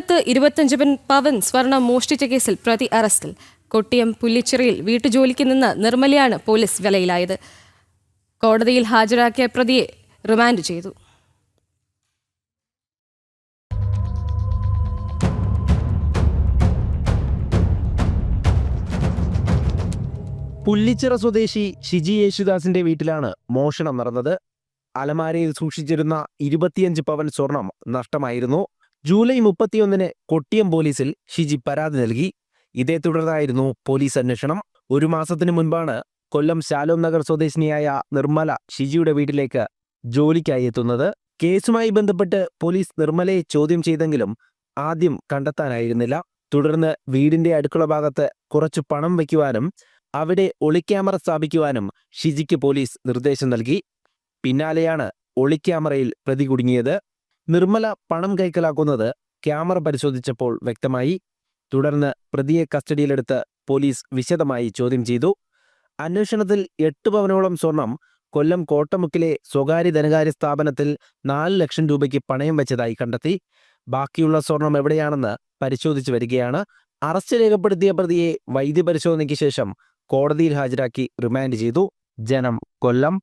കൊല്ലത്ത് ഇരുപത്തഞ്ച് പവൻ സ്വർണം മോഷ്ടിച്ച കേസിൽ പ്രതി അറസ്റ്റിൽ. കൊട്ടിയം പുല്ലിച്ചിറയിൽ വീട്ടുജോലിക്ക് നിന്ന് നിർമ്മലയാണ് പോലീസ് വിലയിലായത്. കോടതിയിൽ ഹാജരാക്കിയ പ്രതിയെ റിമാൻഡ് ചെയ്തു. പുല്ലിച്ചിറ സ്വദേശി ഷിജി യേശുദാസിന്റെ വീട്ടിലാണ് മോഷണം നടന്നത്. അലമാരയിൽ സൂക്ഷിച്ചിരുന്ന ഇരുപത്തിയഞ്ച് പവൻ സ്വർണം നഷ്ടമായിരുന്നു. ജൂലൈ മുപ്പത്തിയൊന്നിന് കൊട്ടിയം പോലീസിൽ ഷിജി പരാതി നൽകി. ഇതേ തുടർന്നായിരുന്നു പോലീസ് അന്വേഷണം. ഒരു മാസത്തിനു മുൻപാണ് കൊല്ലം ശാലോം നഗർ സ്വദേശിനിയായ നിർമ്മല ഷിജിയുടെ വീട്ടിലേക്ക് ജോലിക്കായി എത്തുന്നത്. കേസുമായി ബന്ധപ്പെട്ട് പോലീസ് നിർമ്മലയെ ചോദ്യം ചെയ്തെങ്കിലും ആദ്യം കണ്ടെത്താനായിരുന്നില്ല. തുടർന്ന് വീടിന്റെ അടുക്കള ഭാഗത്ത് കുറച്ചു പണം വയ്ക്കുവാനും അവിടെ ഒളിക്യാമറ സ്ഥാപിക്കുവാനും ഷിജിക്ക് പോലീസ് നിർദ്ദേശം നൽകി. പിന്നാലെയാണ് ഒളിക്യാമറയിൽ പ്രതി കുടുങ്ങിയത്. നിർമ്മല പണം കൈക്കലാക്കുന്നത് ക്യാമറ പരിശോധിച്ചപ്പോൾ വ്യക്തമായി. തുടർന്ന് പ്രതിയെ കസ്റ്റഡിയിലെടുത്ത് പോലീസ് വിശദമായി ചോദ്യം ചെയ്തു. അന്വേഷണത്തിൽ എട്ട് പവനോളം സ്വർണം കൊല്ലം കോട്ടമുക്കിലെ സ്വകാര്യ ധനകാര്യ സ്ഥാപനത്തിൽ നാല് ലക്ഷം രൂപയ്ക്ക് പണയം വെച്ചതായി കണ്ടെത്തി. ബാക്കിയുള്ള സ്വർണം എവിടെയാണെന്ന് പരിശോധിച്ചു വരികയാണ്. അറസ്റ്റ് രേഖപ്പെടുത്തിയ പ്രതിയെ വൈദ്യപരിശോധനയ്ക്ക് ശേഷം കോടതിയിൽ ഹാജരാക്കി റിമാൻഡ് ചെയ്തു. ജനം കൊല്ലം.